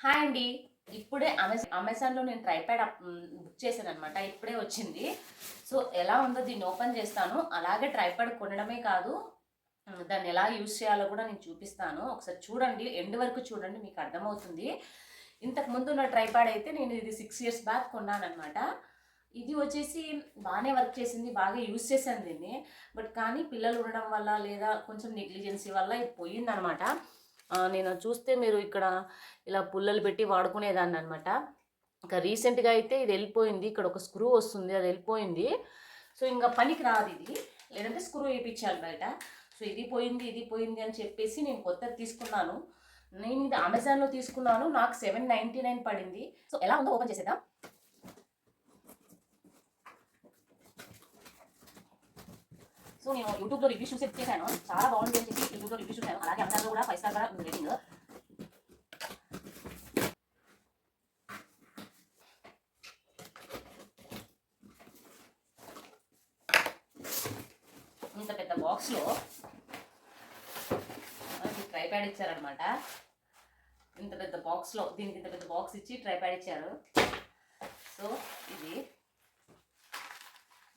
Hi అండి. ఇప్పుడే Amazon అమెజాన్లో నేను ట్రైప్యాడ్ బుక్ చేశాను అనమాట ఇప్పుడే వచ్చింది. సో ఎలా ఉందో దీన్ని ఓపెన్ చేస్తాను. అలాగే ట్రైప్యాడ్ కొనడమే కాదు దాన్ని ఎలా యూజ్ చేయాలో కూడా నేను చూపిస్తాను. ఒకసారి చూడండి. ఎండ్ వరకు చూడండి మీకు అర్థమవుతుంది. ఇంతకు ముందు ఉన్న ట్రైప్యాడ్ అయితే నేను ఇది సిక్స్ ఇయర్స్ బ్యాక్ కొన్నానమాట ఇది వచ్చేసి బాగానే వర్క్ చేసింది బాగా యూజ్ చేశాను దీన్ని. బట్ కానీ పిల్లలు ఉండడం వల్ల లేదా కొంచెం నెగ్లిజెన్సీ వల్ల ఇది పోయిందనమాట నేను చూస్తే మీరు ఇక్కడ ఇలా పుల్లలు పెట్టి వాడుకునేదాన్ని అనమాట ఇంకా రీసెంట్గా అయితే ఇది వెళ్ళిపోయింది. ఇక్కడ ఒక స్క్రూ వస్తుంది అది వెళ్ళిపోయింది. సో ఇంకా పనికి రాదు ఇది. లేదంటే స్క్రూ వేయించాలి బయట. సో ఇది పోయింది ఇది పోయింది అని చెప్పేసి నేను కొత్తది తీసుకున్నాను. నేను ఇది అమెజాన్లో తీసుకున్నాను. నాకు సెవెన్ నైంటీ నైన్ పడింది. సో ఎలా ఉందో ఓపెన్ చేసేద్దాం. సో నేను యూట్యూబ్లో రివ్యూస్ చూసి చేశాను చాలా బాగుంది అని చెప్పి యూట్యూబ్లో రివ్యూస్ చూశాను. అలాగే అమెజాన్లో కూడా ఫైవ్ స్టార్ కూడా ఉంది రేటింగ్. ఇంత పెద్ద బాక్స్లో మనకి ట్రైప్యాడ్ ఇచ్చారనమాట ఇంత పెద్ద బాక్స్లో దీనికి ఇంత పెద్ద బాక్స్ ఇచ్చి ట్రైప్యాడ్ ఇచ్చారు. సో ఇది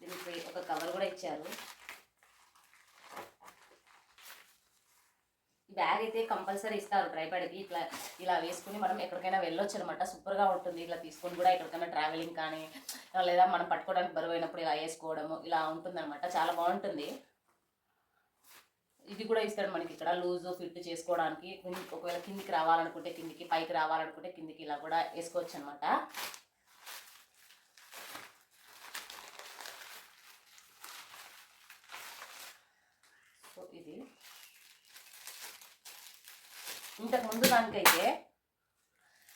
దీనికి ఒక కవర్ కూడా ఇచ్చారు. ఈ బ్యాగ్ అయితే కంపల్సరీ ఇస్తారు డ్రైవర్కి ఇట్లా ఇలా వేసుకుని మనం ఎక్కడికైనా వెళ్ళొచ్చు అనమాట సూపర్గా ఉంటుంది. ఇట్లా తీసుకొని కూడా ఎక్కడికైనా ట్రావెలింగ్ కానీ లేదా మనం పట్టుకోవడానికి బరువు అయినప్పుడు ఇలా వేసుకోవడము ఇలా ఉంటుందన్నమాట. చాలా బాగుంటుంది. ఇది కూడా ఇస్తాడు మనకి ఇక్కడ. లూజ్ ఫిట్ చేసుకోవడానికి ఒకవేళ కిందికి రావాలనుకుంటే కిందికి పైకి రావాలనుకుంటే కిందికి ఇలా కూడా వేసుకోవచ్చు అనమాట ఇది. ఇంతకు ముందు దానికైతే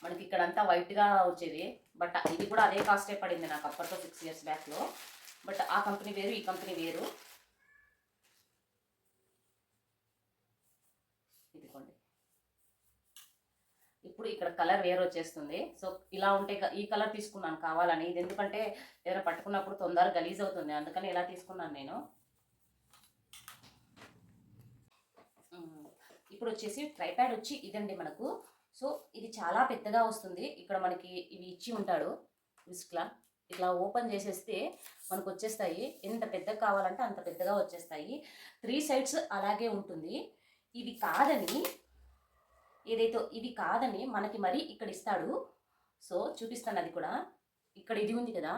మనకి ఇక్కడంతా వైట్గా వచ్చేది. బట్ ఇది కూడా అదే కాస్టే పడింది నాకు అప్పట్లో సిక్స్ ఇయర్స్ బ్యాక్లో బట్ ఆ కంపెనీ వేరు ఈ కంపెనీ వేరు. ఇదిగోండి. ఇప్పుడు ఇక్కడ కలర్ వేరు వచ్చేస్తుంది. సో ఇలా ఉంటే క- ఈ కలర్ తీసుకున్నాను కావాలని. ఇది ఎందుకంటే ఏదైనా పట్టుకున్నప్పుడు తొందరగా గలీజ్ అవుతుంది. అందుకని ఇలా తీసుకున్నాను నేను. ఇప్పుడు వచ్చేసి ట్రైప్యాడ్ వచ్చి ఇదండి మనకు. సో ఇది చాలా పెద్దగా వస్తుంది. ఇక్కడ మనకి ఇవి ఇచ్చి ఉంటాడు విస్క్లా ఇట్లా ఓపెన్ చేసేస్తే మనకు వచ్చేస్తాయి ఎంత పెద్దగా కావాలంటే అంత పెద్దగా వచ్చేస్తాయి. త్రీ సైడ్స్ అలాగే ఉంటుంది. ఇవి కాదని ఏదైతే ఇవి కాదని మనకి మరి ఇక్కడ ఇస్తాడు. సో చూపిస్తాను అది కూడా. ఇక్కడ ఇది ఉంది కదా.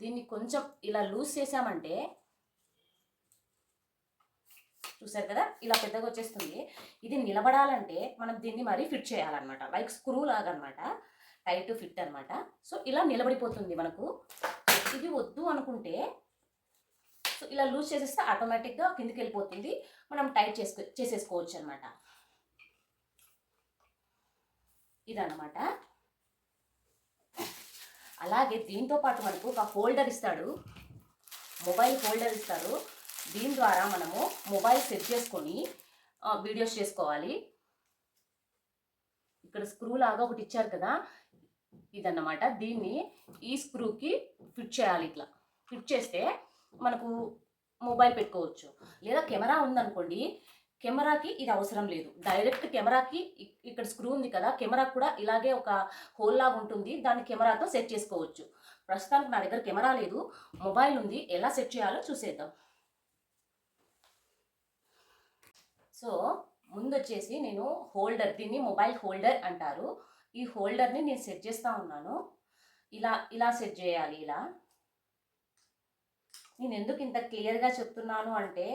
దీన్ని కొంచెం ఇలా లూజ్ చేసామంటే చూసారు కదా? ఇలా పెద్దగా వచ్చేస్తుంది. ఇది నిలబడాలంటే మనం దీన్ని మరీ ఫిట్ చేయాలన్నమాట. లైక్ స్క్రూ లాగా అనమాట టైట్ ఫిట్ అనమాట సో ఇలా నిలబడిపోతుంది మనకు. ఇది వద్దు అనుకుంటే సో ఇలా లూజ్ చేసేస్తే ఆటోమేటిక్గా కిందికి వెళ్ళిపోతుంది. మనం టైట్ చేసుకో చేసేసుకోవచ్చు అనమాట ఇదన్నమాట. అలాగే దీంతో పాటు మనకు ఒక హోల్డర్ ఇస్తాడు. మొబైల్ హోల్డర్ ఇస్తారు. దీని ద్వారా మనము మొబైల్ సెట్ చేసుకొని వీడియోస్ చేసుకోవాలి. ఇక్కడ స్క్రూ లాగా ఒకటి ఇచ్చారు కదా ఇదన్నమాట. దీన్ని ఈ స్క్రూకి ఫిట్ చేయాలి ఇట్లా. ఫిట్ చేస్తే మనకు మొబైల్ పెట్టుకోవచ్చు. లేదా కెమెరా ఉందనుకోండి కెమెరాకి ఇది అవసరం లేదు. డైరెక్ట్ కెమెరాకి ఇక్కడ స్క్రూ ఉంది కదా కెమెరా కూడా ఇలాగే ఒక హోల్ లాగా ఉంటుంది. దాన్ని కెమెరాతో సెట్ చేసుకోవచ్చు. ప్రస్తుతానికి నా దగ్గర కెమెరా లేదు. మొబైల్ ఉంది. ఎలా సెట్ చేయాలో చూసేద్దాం. సో ముందు వచ్చేసి నేను హోల్డర్ దీన్ని మొబైల్ హోల్డర్ అంటారు. ఈ హోల్డర్ని నేను సెట్ చేస్తూ ఉన్నాను. ఇలా ఇలా సెట్ చేయాలి ఇలా. నేను ఎందుకు ఇంత క్లియర్గా చెప్తున్నాను అంటే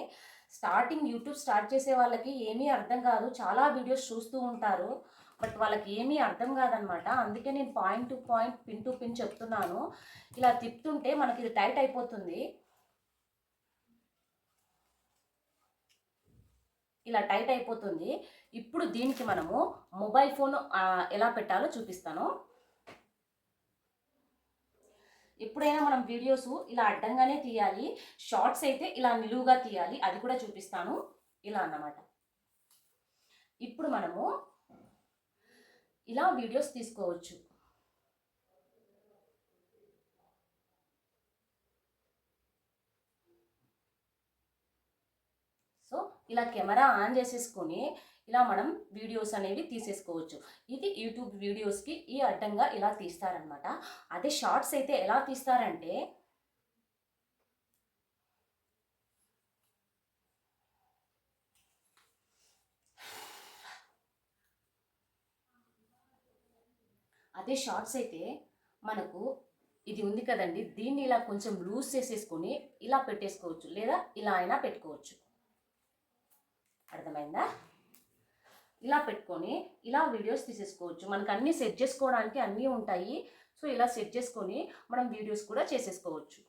స్టార్టింగ్ యూట్యూబ్ స్టార్ట్ చేసే వాళ్ళకి ఏమీ అర్థం కాదు. చాలా వీడియోస్ చూస్తూ ఉంటారు. బట్ వాళ్ళకి ఏమీ అర్థం కాదనమాట. అందుకే నేను point to point pin to pin చెప్తున్నాను. ఇలా తిప్పుతుంటే మనకి ఇది టైట్ అయిపోతుంది. ఇలా టైట్ అయిపోతుంది. ఇప్పుడు దీనికి మనము మొబైల్ ఫోన్ ఎలా పెట్టాలో చూపిస్తాను. ఎప్పుడైనా మనం వీడియోస్ ఇలా అడ్డంగానే తీయాలి. షార్ట్స్ అయితే ఇలా నిలువుగా తీయాలి. అది కూడా చూపిస్తాను. ఇలా అన్నమాట. ఇప్పుడు మనము ఇలా వీడియోస్ తీసుకోవచ్చు సో ఇలా కెమెరా ఆన్ చేసేసుకొని ఇలా మనం వీడియోస్ అనేవి తీసేసుకోవచ్చు. ఇది యూట్యూబ్ వీడియోస్కి ఈ అడ్డంగా ఇలా తీస్తారనమాట. అదే షార్ట్స్ అయితే ఎలా తీస్తారంటే అదే షార్ట్స్ అయితే మనకు ఇది ఉంది కదండి దీన్ని ఇలా కొంచెం లూజ్ చేసేసుకొని ఇలా పెట్టేసుకోవచ్చు లేదా ఇలా అయినా పెట్టుకోవచ్చు. అర్థమైందా? ఇలా పెట్టుకొని ఇలా వీడియోస్ తీసేసుకోవచ్చు. మనకు అన్నీ సెట్ చేసుకోవడానికి అన్నీ ఉంటాయి. సో ఇలా సెట్ చేసుకొని మనం వీడియోస్ కూడా చేసేసుకోవచ్చు.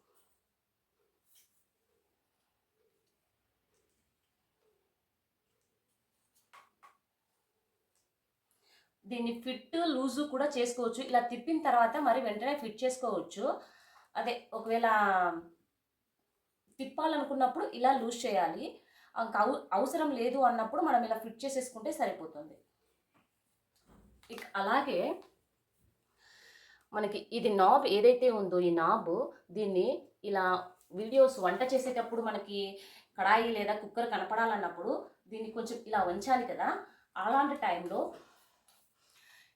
దీన్ని ఫిట్ లూజు కూడా చేసుకోవచ్చు. ఇలా తిప్పిన తర్వాత మరి వెంటనే ఫిట్ చేసుకోవచ్చు. అదే ఒకవేళ తిప్పాలనుకున్నప్పుడు ఇలా లూజ్ చేయాలి. ఇంకా అవసరం లేదు అన్నప్పుడు మనం ఇలా ఫిట్ చేసేసుకుంటే సరిపోతుంది. ఇక అలాగే మనకి ఇది నాబ్ ఏదైతే ఉందో ఈ నాబ్ దీన్ని ఇలా వీడియోస్ వంట చేసేటప్పుడు మనకి కడాయి లేదా కుక్కర్ కనపడాలన్నప్పుడు దీన్ని కొంచెం ఇలా వంచాలి కదా. అలాంటి టైంలో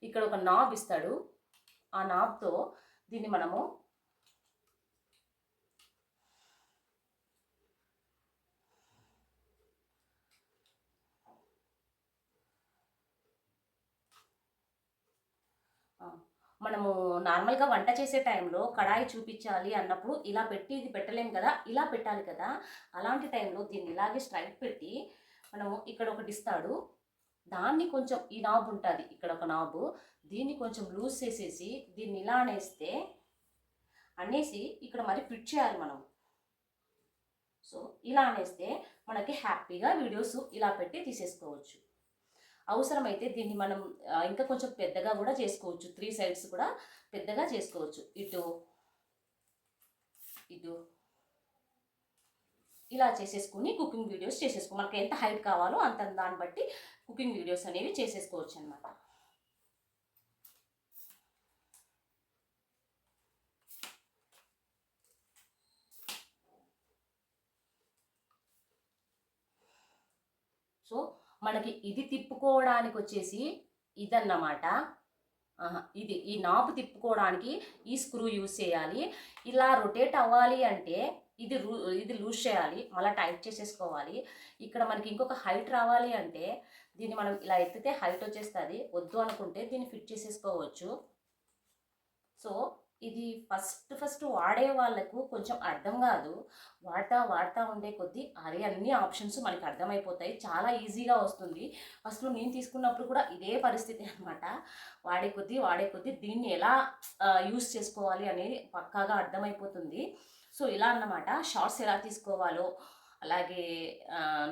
ఇక్కడ ఒక నాబ్ ఇస్తాడు. ఆ నాబ్తో దీన్ని మనము ఆ, మనము నార్మల్గా వంట చేసే టైంలో కడాయి చూపించాలి అన్నప్పుడు ఇలా పెట్టి ఇది పెట్టలేం కదా ఇలా పెట్టాలి కదా అలాంటి టైంలో దీన్ని ఇలాగే స్ట్రైట్ పెట్టి మనము ఇక్కడ ఒకటి ఇస్తాడు దాన్ని కొంచెం ఈ నాబ్ ఉంటుంది ఇక్కడ ఒక నాబు దీన్ని కొంచెం లూజ్ చేసేసి దీన్ని ఇలా అనేస్తే అనేసి ఇక్కడ మరి ఫిట్ చేయాలి మనం. సో ఇలా అనేస్తే మనకి హ్యాపీగా వీడియోస్ ఇలా పెట్టి తీసేసుకోవచ్చు. అవసరమైతే దీన్ని మనం ఇంకా కొంచెం పెద్దగా కూడా చేసుకోవచ్చు. త్రీ సైడ్స్ కూడా పెద్దగా చేసుకోవచ్చు. ఇటు ఇటు. ఇలా చేసేసుకుని కుకింగ్ వీడియోస్ చేసేసుకో మనకి ఎంత హైట్ కావాలో అంత దాన్ని బట్టి కుకింగ్ వీడియోస్ అనేవి చేసేసుకోవచ్చు అనమాట సో మనకి ఇది తిప్పుకోవడానికి వచ్చేసి ఇదన్నమాట ఇది ఈ నాపు తిప్పుకోవడానికి ఈ స్క్రూ యూజ్ చేయాలి. ఇలా రొటేట్ అవ్వాలి అంటే ఇది రూ ఇది లూజ్ చేయాలి. మళ్ళీ టైట్ చేసేసుకోవాలి. ఇక్కడ మనకి ఇంకొక హైట్ రావాలి అంటే దీన్ని మనం ఇలా ఎత్తితే హైట్ వచ్చేస్తుంది. వద్దు అనుకుంటే దీన్ని ఫిట్ చేసేసుకోవచ్చు. సో ఇది ఫస్ట్ ఫస్ట్ వాడే వాళ్ళకు కొంచెం అర్థం కాదు. వాడతా వాడతా ఉండే కొద్దీ అదే అన్ని ఆప్షన్స్ మనకి అర్థమైపోతాయి. చాలా ఈజీగా వస్తుంది. ఫస్ట్ నేను తీసుకున్నప్పుడు కూడా ఇదే పరిస్థితి అనమాట వాడే కొద్దీ వాడే కొద్దీ దీన్ని ఎలా యూస్ చేసుకోవాలి అనేది పక్కాగా అర్థమైపోతుంది. సో ఇలా అన్నమాట. షార్ట్స్ ఎలా తీసుకోవాలో అలాగే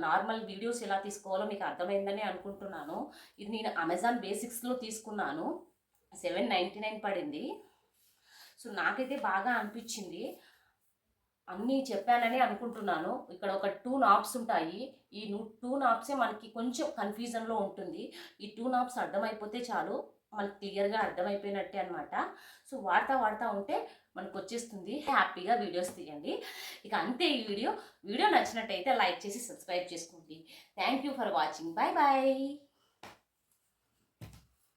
నార్మల్ వీడియోస్ ఎలా తీసుకోవాలో మీకు అర్థమైందని అనుకుంటున్నాను. ఇది నేను అమెజాన్ బేసిక్స్లో తీసుకున్నాను. సెవెన్ నైంటీ నైన్ పడింది. సో నాకైతే బాగా అనిపించింది. అన్నీ చెప్పానని అనుకుంటున్నాను. ఇక్కడ ఒక టూ నాబ్స్ ఉంటాయి. ఈ టూ నాబ్సే మనకి కొంచెం కన్ఫ్యూజన్లో ఉంటుంది. ఈ టూ నాబ్స్ అర్థమైపోతే చాలు. మనకి క్లియర్గా అర్థమైపోయినట్టే అనమాట సో వాడతా వాడతా ఉంటే మనకు వచ్చేస్తుంది. హ్యాపీగా వీడియోస్ తీయండి. ఇక అంతే ఈ వీడియో. వీడియో నచ్చినట్టయితే లైక్ చేసి సబ్స్క్రైబ్ చేసుకోండి. Thank you for watching bye bye